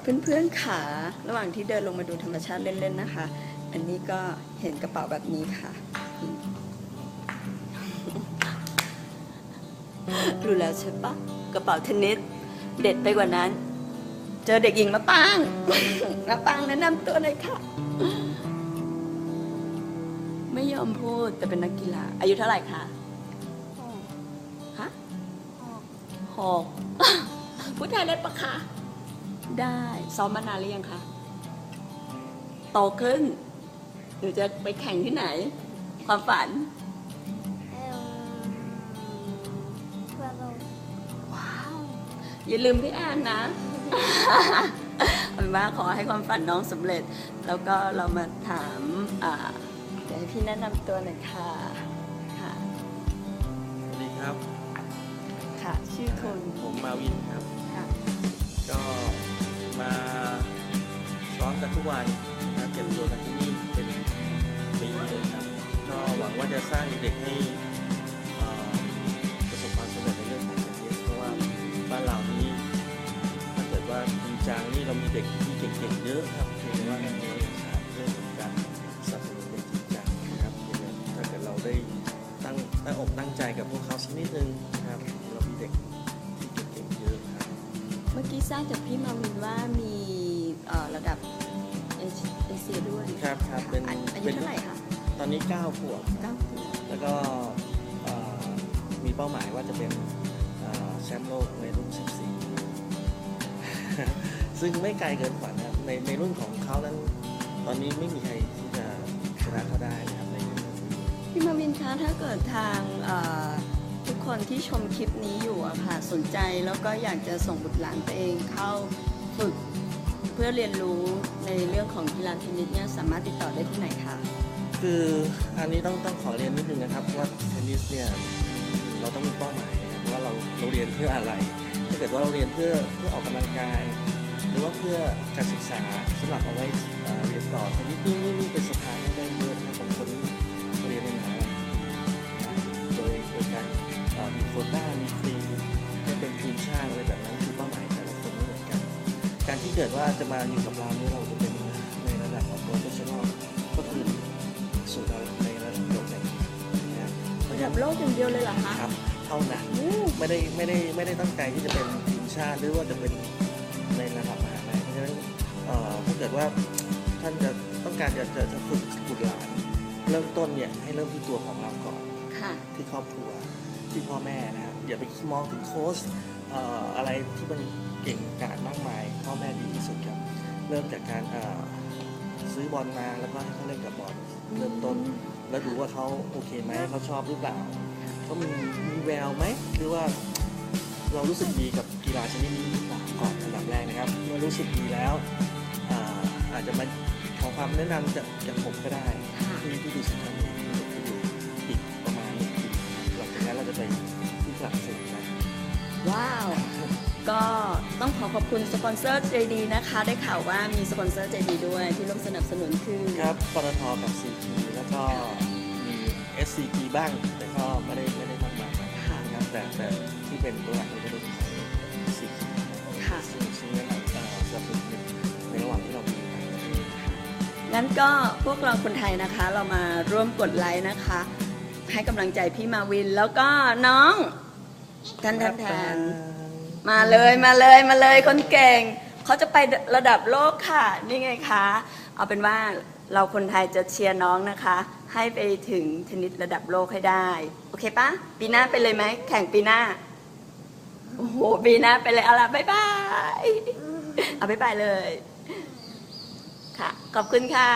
เพื่อนๆขาระหว่างที่เดินลงมาดูธรรมชาติเล่นๆนะคะ อันนี้ก็เห็นกระเป๋าแบบนี้ค่ะรู้แล้วใช่ปะกระเป๋าเทนนิสเด็ดไปกว่านั้น เจอเด็กหญิงมะปางมะปางแนะนำตัวหน่อยค่ะ ไม่ยอมพูดแต่เป็นนักกีฬา อายุเท่าไหร่คะฮะหกพูดไทยได้ปะคะ ได้ซ้อมมานานหรือยังคะโตขึ้นหนูจะไปแข่งที่ไหน ความฝันทั่วโลกว้าว อย่าลืมพี่แอนนะเอาเป็นว่าขอให้ความฝันน้องสำเร็จ แล้วก็เรามาถามอ่าเดี๋ยวให้พี่แนะนำตัวหน่อยค่ะค่ะ สวัสดีครับ ค่ะ ชื่อคุณผมมาวินครับ ค่ะ ก็มาซ้อม กันทุกวันนะครับเก็บตัวกันที่นี่เป็นปีเลยครับก็หวังว่าจะสร้างเด็กให้ประสบความสำเร็จในเรื่องของเทนนิสเพราะว่าบ้านเรานี้ถ้าเกิดว่าจริงจังนี่เรามีเด็กที่เก่งๆเยอะครับเพียงแต่ว่าเราขาดเรื่องของการสนับสนุนเด็กจริงจังนะครับเพียงแต่ถ้าเกิดเราได้ตั้งตั้งอกตั้งใจกับพวกเขาสักนิดนึงนะครับเรามีเด็กที่เก่งๆเยอะครับ เมื่อกี้ทราบจากพี่มาวินว่ามีระดับ เอเชียด้วยครับครับเป็นอายุเท่าไหร่คะตอนนี้9ขวบเก้าขวบแล้วก็มีเป้าหมายว่าจะเป็นแชมป์โลกในรุ่น 14 ซึ่งไม่ไกลเกินฝันครับในในรุ่นของเขานั้น ตอนนี้ไม่มีใครที่จะชนะเขาได้นะครับในรุ่นนี้พี่มาวินคะถ้าเกิดทางทุกคนที่ชมคลิปนี้อยู่อะค่ะสนใจแล้วก็อยากจะส่งบุตรหลานตัวเองเข้าฝึก พื่อเรียนรู้ในเรื่องของกีฬาเทนนิสเนี่ยสามารถติดต่อได้ที่ไหนคะคืออันนี้ต้องต้องขอเรียนนิดนึงนะครับว่าเทนนิสเนี่ยเราต้องมีเป้าหมายว่าเราเราเรียนเพื่ออะไร ถ้าเกิดว่าเราเรียนเพื่อเพื่อออกกำลังกาย หรือว่าเพื่อการศึกษาสำหรับเอาไว้เรียนต่อเทนนิสนี่นี่เป็นสถานได้เยอะนะครับบางคนเรียนในมหาลัยโดยโดยการมีโควต้ามีฟรีให้เป็นทีมชาติอะไรแบบ ที่เกิดว่าจะมาอยู่กับเราเนี่ยเราจะเป็นในระดับของโปรเฟชชั่นอลก็คือสู่เราในระดับโลกอย่างนี้นะครับเพราะระฉะดันั้บนโลกอย่างเดียวเลยเหรอคะครับเท่านั้นอู้ไม่ได้ไม่ได้ไม่ได้ตั้งใจที่จะเป็นทีมชาติหรือว่าจะเป็นในระดับมหาลัยเพราะฉะนั้นเอ่อถ้าเกิดว่าท่านจะต้องการจะจะจะฝึกบุตรหลานเริ่มต้นเนี่ยให้เริ่มที่ตัวของเราก่อนค่ะที่ครอบครัวที่พ่อแม่นะครับอย่าไปมองถึงโค้ชเอ่ออะไรที่มันเก่งกาจมากมาย เริ่มจากการซื้อบอลมาแล้วก็ให้เขาเล่นกับบอลเริ่มต้น แล้วดูว่าเขาโอเคไหมเขาชอบหรือเปล่าเขามีมีแววไหมหรือว่าเรารู้สึกดีกับกีฬาชนิดนี้หรือเปล่าก่อนอันดับแรกนะครับ เมื่อรู้สึกดีแล้วอาอาจจะมาขอความแนะนำจากจากผมก็ได้ที่ที่ดูสถานีที่ดูอีกประมาณหนึ่งปีหลังจากนั้นเราจะไปที่ฝรั่งเศสนะว้าว ก็ต้องขอขอบคุณสปอนเซอร์ใจดีนะคะ ได้ข่าวว่ามีสปอนเซอร์ใจดีด้วยที่ร่วมสนับสนุนคือครับปตทกับ CP แล้วก็มี SCP บ้าง แต่ก็ไม่ได้ไม่ได้มากมายค่ะนะครับแต่แต่ที่เป็นตัวหลักก็จะเป็นของ CP ค่ะซึ่งซึ่งได้รับการสนับสนุนในระหว่างที่เรามีการงั้นก็พวกเราคนไทยนะคะ เรามาร่วมกดไลค์นะคะ ให้กำลังใจพี่มาวินแล้วก็น้องกันแทนแทน มาเลยมาเลยมาเลยคนเก่ง เขาจะไประดับโลกค่ะ นี่ไงคะ เอาเป็นว่าเราคนไทยจะเชียร์น้องนะคะ ให้ไปถึงเทนนิสระดับโลกให้ได้ โอเคปะปีหน้าไปเลยไหม แข่งปีหน้า โอ้โห ปีหน้าไปเลยเอาละบ๊ายบาย เอาบ๊ายบายเลย ค่ะ ขอบคุณค่ะ